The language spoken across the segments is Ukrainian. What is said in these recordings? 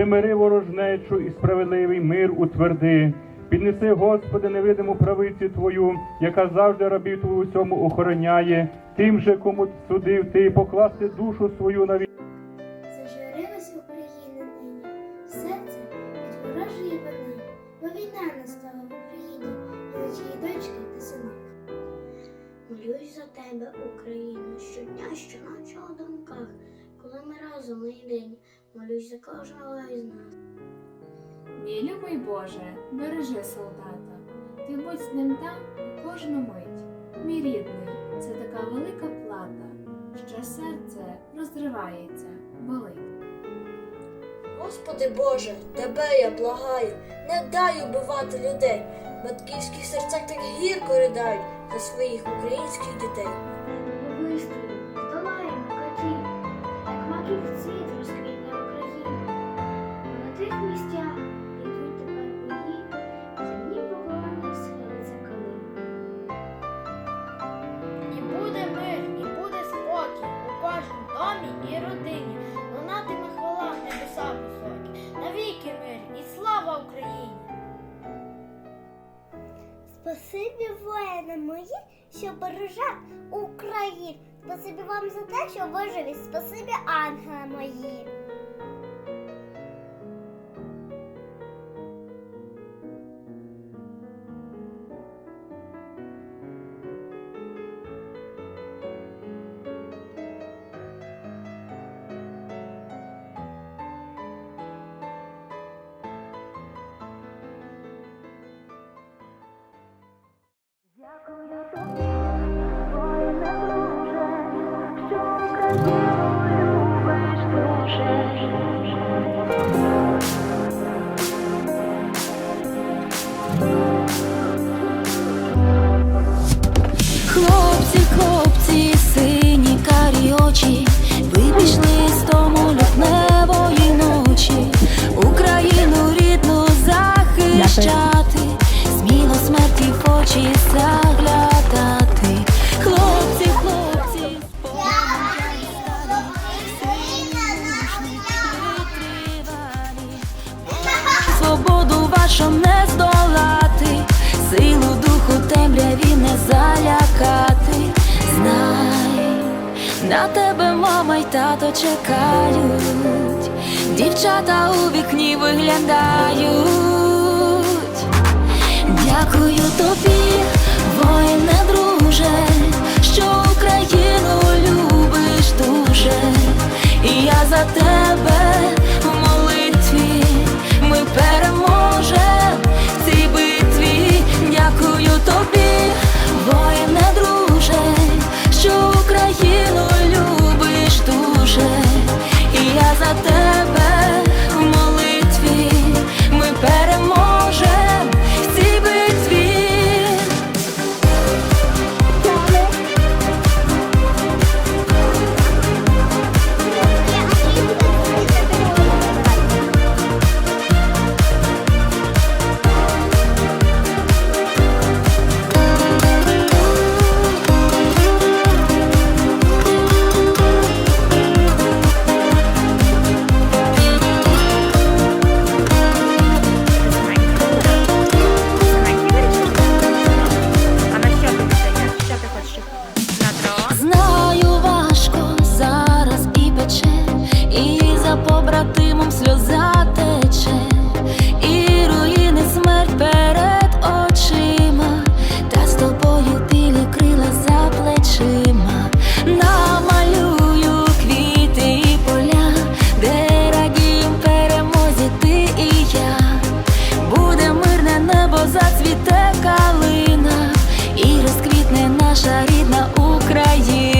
примири ворожнечу і справедливий мир утверди. Піднеси, Господи, невидиму правиці Твою, яка завжди рабів Твою усьому охороняє, тим же, кому судив ти, покласти душу свою на ві- Зажурилась Україна нині, серце від вини, бо війна настала в Україні, і на чиї дочки та сини. Молюсь за тебе, Україно, щодня, щоночі у думках, коли ми разом єдині, молюсь за кожного із нас. Мій любий Боже, бережи солдата, ти будь з ним там у кожну мить. Мій рідний, це така велика плата, що серце розривається, болить. Господи Боже, тебе я благаю, не дай убивати людей. Батьківські серця так гірко riдають за своїх українських дітей. Домі і родині. Лунатиме хвала в небесах високі. Навіки мир і слава Україні! Спасибі воїни мої, що бережать Україну. Спасибі вам за те, що ви живі. Спасибі ангели мої. Хлопці, хлопці, сині карі очі, ви пішли з тому лютневої ночі, Україну рідну захищати, сміло смерті в очі заглядати. Хлопці, хлопці, Свободу вашу не мама й тато чекають, дівчата у вікні виглядають. Дякую тобі, воїне побратимом сльоза тече, і руїни смерть перед очима, та з тобою білі крила за плечима. Намалюю квіти і поля, де радієм перемозі ти і я. Буде мирне небо, зацвіте калина, і розквітне наша рідна Україна.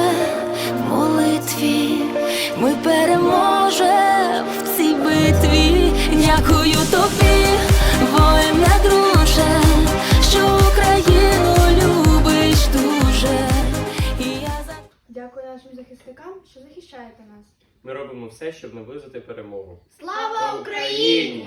захищаєте нас. Ми робимо все, щоб наблизити перемогу. Слава Україні!